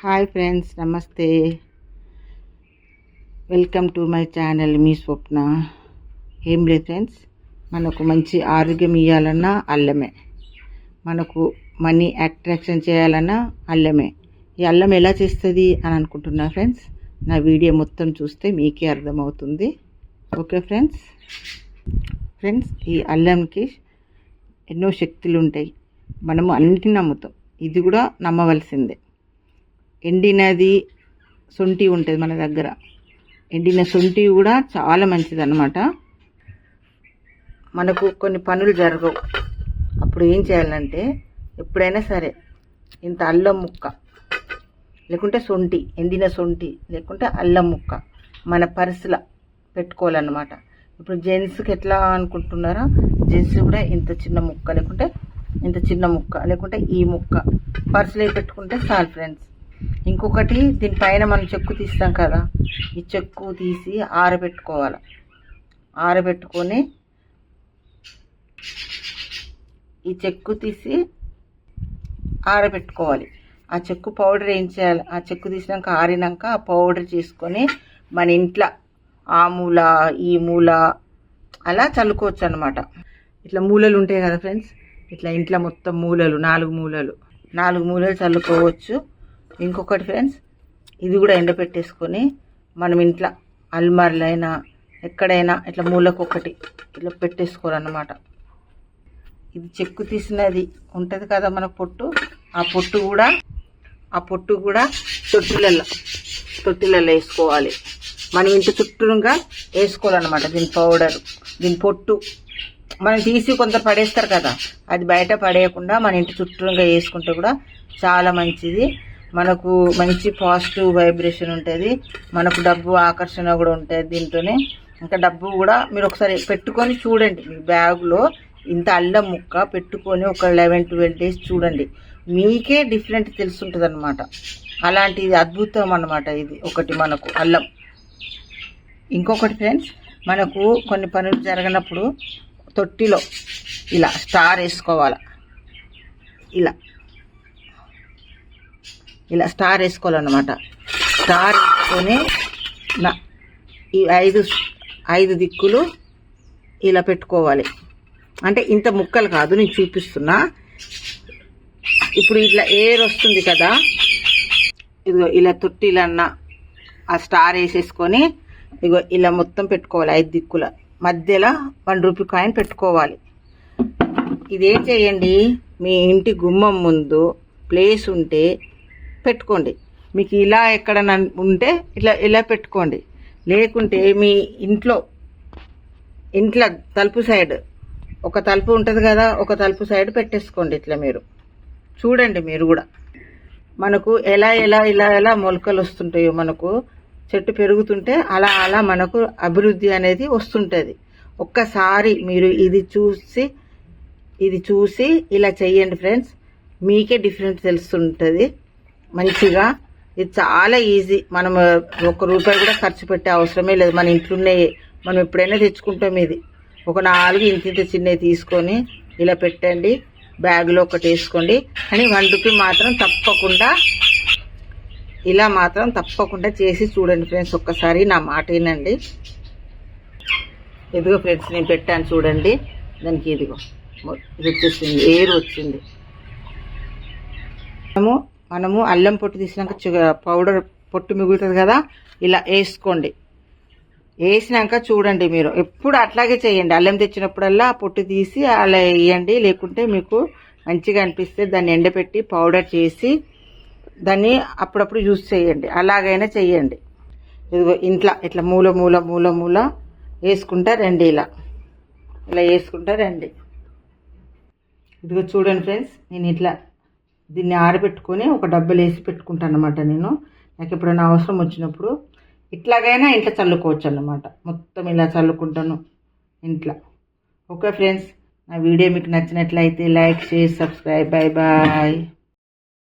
Hi friends నమస్తే. Welcome to my channel మీ స్వప్న. ఏం లేదు ఫ్రెండ్స్ మనకు మంచి ఆరోగ్యం ఇవ్వాలన్నా అల్లమే. మనకు మనీ అట్రాక్షన్ చేయాలన్నా అల్లమే. ఈ అల్లం ఎలా చేస్తుంది అని అనుకుంటున్నా ఫ్రెండ్స్ నా వీడియో మొత్తం చూస్తే మీకే అర్థమవుతుంది. Okay friends? ఫ్రెండ్స్ ఈ అల్లంకి ఎన్నో శక్తులు ఉంటాయి మనము అన్నిటిని నమ్ముతాం. ఇది కూడా నమ్మవలసిందే. ఎండినది సొంటి ఉంటుంది మన దగ్గర. ఎండిన శొంఠి కూడా చాలా మంచిది మనకు కొన్ని పనులు జరగవు. అప్పుడు ఏం చేయాలంటే ఎప్పుడైనా సరే ఇంత అల్లం ముక్క లేకుంటే సొంటి ఎండిన సొంటి లేకుంటే అల్లం ముక్క మన పర్సులో పెట్టుకోవాలన్నమాట. ఇప్పుడు జెంట్స్కి ఎట్లా అనుకుంటున్నారా? జెంట్స్ కూడా ఇంత చిన్న ముక్క లేకుంటే ఇంత చిన్న ముక్క లేకుంటే ఈ ముక్క. పర్సులో పెట్టుకుంటే చాలు ఫ్రెండ్స్. ఇంకొకటి దీనిపైన మనం చెక్కు తీస్తాం కదా. ఈ చెక్కు తీసి ఆరబెట్టుకోవాలి. ఆరబెట్టుకొని ఈ చెక్కు తీసి ఆరబెట్టుకోవాలి. ఆ చెక్కు పౌడర్ ఏం చేయాలి? ఆ చెక్కు తీసినాక ఆరినాక ఆ పౌడర్ చేసుకొని మన ఇంట్లో ఆ మూల ఈ మూల అలా చల్లుకోవచ్చు అనమాట ఇట్లా మూలలు ఉంటాయి కదా ఫ్రెండ్స్? ఇట్లా ఇంట్లో మొత్తం మూలలు నాలుగు మూలలు. నాలుగు మూలలు చల్లుకోవచ్చు. ఇంకొకటి ఫ్రెండ్స్ ఇది కూడా ఎండపెట్టేసుకొని మనం ఇంట్లో అల్మార్లైనా ఎక్కడైనా ఇట్లా మూలకు ఒకటి ఇట్లా పెట్టేసుకోవాలన్నమాట. ఇది చెక్కు తీసినది ఉంటుంది కదా మన పొట్టు ఆ పొట్టు కూడా ఆ పొట్టు కూడా తొట్టిలలో తొట్టిలలో వేసుకోవాలి. మన ఇంటి చుట్టూగా వేసుకోవాలన్నమాట దీని పౌడర్ దీని పొట్టు. మనం తీసి కొంత పడేస్తారు కదా అది బయట పడేయకుండా మన ఇంటి చుట్టూగా వేసుకుంటే కూడా చాలా మంచిది. మనకు మంచి పాజిటివ్ వైబ్రేషన్ ఉంటుంది. మనకు డబ్బు ఆకర్షణ కూడా ఉంటుంది దీంట్లోనే. ఇంకా డబ్బు కూడా మీరు ఒకసారి పెట్టుకొని చూడండి. మీ బ్యాగ్లో ఇంత అల్లం ముక్క పెట్టుకొని ఒక లెవెన్ ట్వెల్వ్ డేస్ చూడండి. మీకే డిఫరెంట్ తెలుసుంటుంది అనమాట అలాంటిది అద్భుతం అనమాట ఇది ఒకటి మనకు అల్లం. ఇంకొకటి ఫ్రెండ్స్ మనకు కొన్ని పనులు జరగనప్పుడు తొట్టిలో ఇలా స్టార్ వేసుకోవాలి. ఇలా. ఇలా స్టార్ వేసుకోవాలన్నమాట. స్టార్ వేసుకొని నా ఈ ఐదు ఐదు దిక్కులు ఇలా పెట్టుకోవాలి. అంటే ఇంత ముక్కలు కాదు నేను చూపిస్తున్నా. ఇప్పుడు ఇట్లా ఎయిర్ వస్తుంది కదా. ఇదిగో ఇలా తొట్టిలన్న ఆ స్టార్ వేసేసుకొని ఇదిగో ఇలా మొత్తం పెట్టుకోవాలి ఐదు దిక్కుల. మధ్యలో వన్ రూపీ కాయిన్ పెట్టుకోవాలి. ఇదేం చేయండి? మీ ఇంటి గుమ్మం ముందు ప్లేస్ ఉంటే పెట్టుకోండి. మీకు ఇలా ఎక్కడ ఉంటే ఇట్లా ఇలా పెట్టుకోండి. లేకుంటే మీ ఇంట్లో ఇంట్లో తలుపు సైడ్ ఒక తలుపు ఉంటుంది కదా ఒక తలుపు సైడ్ పెట్టేసుకోండి ఇట్లా మీరు. చూడండి మీరు కూడా. మనకు ఎలా ఎలా ఇలా ఎలా మొలకలు వస్తుంటాయో మనకు చెట్టు పెరుగుతుంటే అలా అలా మనకు అభివృద్ధి అనేది వస్తుంటుంది. ఒక్కసారి మీరు ఇది చూసి ఇది చూసి ఇలా చెయ్యండి ఫ్రెండ్స్. మీకే డిఫరెంట్ తెలుస్తుంటుంది. మంచిగా. ఇది చాలా ఈజీ. మనం ఒక రూపాయి కూడా ఖర్చు పెట్టే అవసరమే లేదు. మన ఇంట్లోనే మనం ఎప్పుడైనా తెచ్చుకుంటాం ఇది. ఒక నాలుగు ఇంత ఇంత చిన్నవి తీసుకొని ఇలా పెట్టండి. బ్యాగ్లో ఒకటి వేసుకోండి. కానీ వన్ రూపీ మాత్రం తప్పకుండా ఇలా మాత్రం తప్పకుండా చేసి చూడండి ఫ్రెండ్స్. ఒక్కసారి నా మాట ఏనండి ఇదిగో ఫ్రెండ్స్ నేను పెట్టాను చూడండి. దానికి ఇదిగో ఇది వచ్చేసింది ఏరు వచ్చింది. మనము మనము అల్లం పొట్టు తీసినాక పౌడర్ పొట్టు మిగులుతుంది కదా ఇలా వేసుకోండి. వేసినాక చూడండి మీరు. ఎప్పుడు అట్లాగే చేయండి. అల్లం తెచ్చినప్పుడల్లా పొట్టు తీసి అలా వేయండి. లేకుంటే మీకు మంచిగా అనిపిస్తే దాన్ని ఎండపెట్టి పౌడర్ చేసి దాన్ని అప్పుడప్పుడు యూజ్ చేయండి. అలాగైనా చేయండి. ఇదిగో ఇంట్లో ఇట్లా మూల మూల మూల మూల వేసుకుంటా రండి ఇలా. ఇలా వేసుకుంటా రండి. ఇదిగో చూడండి ఫ్రెండ్స్ నేను ఇట్లా దీన్ని ఆరబెట్టుకొని ఒక డబ్బలు వేసి పెట్టుకుంటాను అనమాట నేను. నాకు ఎప్పుడైనా అవసరం వచ్చినప్పుడు ఇట్లాగైనా ఇంట్లో చల్లుకోవచ్చు అన్నమాట మొత్తం ఇలా చల్లుకుంటాను ఇంట్లో. ఓకే ఫ్రెండ్స్ నా వీడియో మీకు నచ్చినట్లయితే like share subscribe. Bye bye